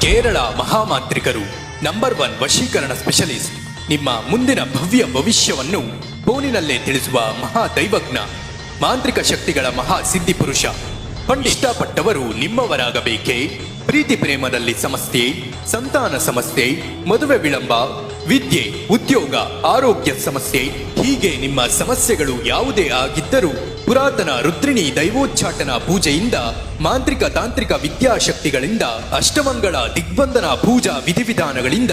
ಕೇರಳ ಮಹಾಮಾಂತ್ರಿಕರು number one ವಶೀಕರಣ specialist. ನಿಮ್ಮ ಮುಂದಿನ ಭವ್ಯ ಭವಿಷ್ಯವನ್ನು ಫೋನಿನಲ್ಲೇ ತಿಳಿಸುವ ಮಹಾ ದೈವಜ್ಞ ಮಾಂತ್ರಿಕ ಶಕ್ತಿಗಳ ಮಹಾ ಸಿದ್ಧಿ ಪುರುಷ ಪಂಡಿಷ್ಟಪಟ್ಟವರು ನಿಮ್ಮವರಾಗಬೇಕೇ? ಪ್ರೀತಿ ಪ್ರೇಮದಲ್ಲಿ ಸಮಸ್ಯೆ, ಸಂತಾನ ಸಮಸ್ಯೆ, ಮದುವೆ ವಿಳಂಬ, ವಿದ್ಯೆ, ಉದ್ಯೋಗ, ಆರೋಗ್ಯ ಸಮಸ್ಯೆ ಹೀಗೆ ನಿಮ್ಮ ಸಮಸ್ಯೆಗಳು ಯಾವುದೇ ಆಗಿದ್ದರೂ ಪುರಾತನ ರುದ್ರಿಣಿ ದೈವೋಚ್ಚಾಟನ ಪೂಜೆಯಿಂದ, ಮಾಂತ್ರಿಕ ತಾಂತ್ರಿಕ ವಿದ್ಯಾಶಕ್ತಿಗಳಿಂದ, ಅಷ್ಟಮಂಗಳ ದಿಗ್ಬಂಧನ ಪೂಜಾ ವಿಧಿವಿಧಾನಗಳಿಂದ,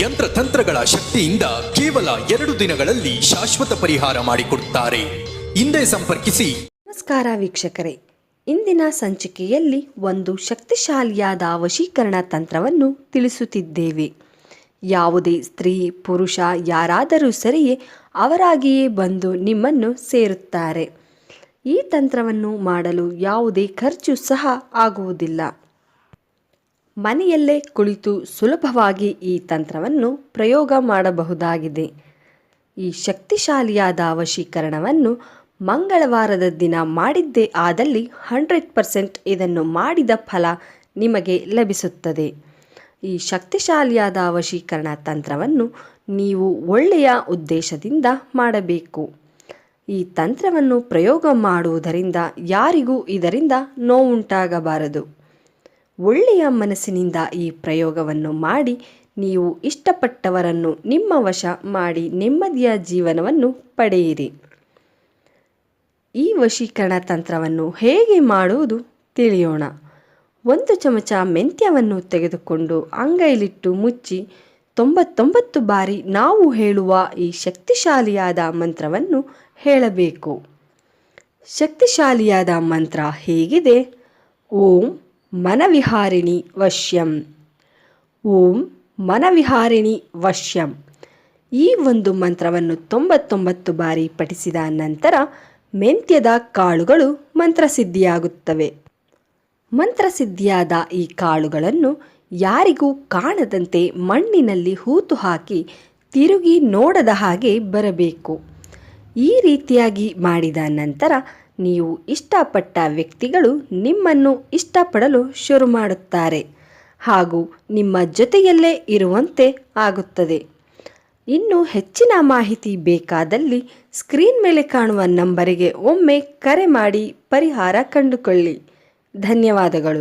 ಯಂತ್ರತಂತ್ರಗಳ ಶಕ್ತಿಯಿಂದ ಕೇವಲ ಎರಡು ದಿನಗಳಲ್ಲಿ ಶಾಶ್ವತ ಪರಿಹಾರ ಮಾಡಿಕೊಡುತ್ತಾರೆ. ಹಿಂದೆ ಸಂಪರ್ಕಿಸಿ. ನಮಸ್ಕಾರ ವೀಕ್ಷಕರೇ. ಇಂದಿನ ಸಂಚಿಕೆಯಲ್ಲಿ ಒಂದು ಶಕ್ತಿಶಾಲಿಯಾದ ವಶೀಕರಣ ತಂತ್ರವನ್ನು ತಿಳಿಸುತ್ತಿದ್ದೇವೆ. ಯಾವುದೇ ಸ್ತ್ರೀ, ಪುರುಷ ಯಾರಾದರೂ ಸರಿಯೇ ಅವರಾಗಿಯೇ ಬಂದು ನಿಮ್ಮನ್ನು ಸೇರುತ್ತಾರೆ. ಈ ತಂತ್ರವನ್ನು ಮಾಡಲು ಯಾವುದೇ ಖರ್ಚು ಸಹ ಆಗುವುದಿಲ್ಲ. ಮನೆಯಲ್ಲೇ ಕುಳಿತು ಸುಲಭವಾಗಿ ಈ ತಂತ್ರವನ್ನು ಪ್ರಯೋಗ ಮಾಡಬಹುದಾಗಿದೆ. ಈ ಶಕ್ತಿಶಾಲಿಯಾದ ವಶೀಕರಣವನ್ನು ಮಂಗಳವಾರದ ದಿನ ಮಾಡಿದ್ದೇ ಆದಲ್ಲಿ ಹಂಡ್ರೆಡ್ ಪರ್ಸೆಂಟ್ ಇದನ್ನು ಮಾಡಿದ ಫಲ ನಿಮಗೆ ಲಭಿಸುತ್ತದೆ. ಈ ಶಕ್ತಿಶಾಲಿಯಾದ ವಶೀಕರಣ ತಂತ್ರವನ್ನು ನೀವು ಒಳ್ಳೆಯ ಉದ್ದೇಶದಿಂದ ಮಾಡಬೇಕು. ಈ ತಂತ್ರವನ್ನು ಪ್ರಯೋಗ ಮಾಡುವುದರಿಂದ ಯಾರಿಗೂ ಇದರಿಂದ ನೋವುಂಟಾಗಬಾರದು. ಒಳ್ಳೆಯ ಮನಸ್ಸಿನಿಂದ ಈ ಪ್ರಯೋಗವನ್ನು ಮಾಡಿ ನೀವು ಇಷ್ಟಪಟ್ಟವರನ್ನು ನಿಮ್ಮ ವಶ ಮಾಡಿ ನೆಮ್ಮದಿಯ ಜೀವನವನ್ನು ಪಡೆಯಿರಿ. ಈ ವಶೀಕರಣ ತಂತ್ರವನ್ನು ಹೇಗೆ ಮಾಡುವುದು ತಿಳಿಯೋಣ. ಒಂದು ಚಮಚ ಮೆಂತ್ಯವನ್ನು ತೆಗೆದುಕೊಂಡು ಅಂಗೈಲಿಟ್ಟು ಮುಚ್ಚಿ ತೊಂಬತ್ತೊಂಬತ್ತು ಬಾರಿ ನಾವು ಹೇಳುವ ಈ ಶಕ್ತಿಶಾಲಿಯಾದ ಮಂತ್ರವನ್ನು ಹೇಳಬೇಕು. ಶಕ್ತಿಶಾಲಿಯಾದ ಮಂತ್ರ ಹೇಗಿದೆ? ಓಂ ಮನವಿಹಾರಿಣಿ ವಶ್ಯಂ. ಓಂ ಮನವಿಹಾರಿಣಿ ವಶ್ಯಂ. ಈ ಒಂದು ಮಂತ್ರವನ್ನು ತೊಂಬತ್ತೊಂಬತ್ತು ಬಾರಿ ಪಠಿಸಿದ ನಂತರ ಮೆಂತ್ಯದ ಕಾಳುಗಳು ಮಂತ್ರಸಿದ್ಧಿಯಾಗುತ್ತವೆ. ಮಂತ್ರಸಿದ್ಧಿಯಾದ ಈ ಕಾಳುಗಳನ್ನು ಯಾರಿಗೂ ಕಾಣದಂತೆ ಮಣ್ಣಿನಲ್ಲಿ ಹೂತು ಹಾಕಿ ತಿರುಗಿ ನೋಡದ ಹಾಗೆ ಬರಬೇಕು. ಈ ರೀತಿಯಾಗಿ ಮಾಡಿದ ನಂತರ ನೀವು ಇಷ್ಟಪಟ್ಟ ವ್ಯಕ್ತಿಗಳು ನಿಮ್ಮನ್ನು ಇಷ್ಟಪಡಲು ಶುರು ಮಾಡುತ್ತಾರೆ. ಹಾಗೂ ನಿಮ್ಮ ಜೊತೆಯಲ್ಲೇ ಇರುವಂತೆ ಆಗುತ್ತದೆ. ಇನ್ನು ಹೆಚ್ಚಿನ ಮಾಹಿತಿ ಬೇಕಾದಲ್ಲಿ ಸ್ಕ್ರೀನ್ ಮೇಲೆ ಕಾಣುವ ನಂಬರಿಗೆ ಒಮ್ಮೆ ಕರೆ ಮಾಡಿ ಪರಿಹಾರ ಕಂಡುಕೊಳ್ಳಿ. ಧನ್ಯವಾದಗಳು.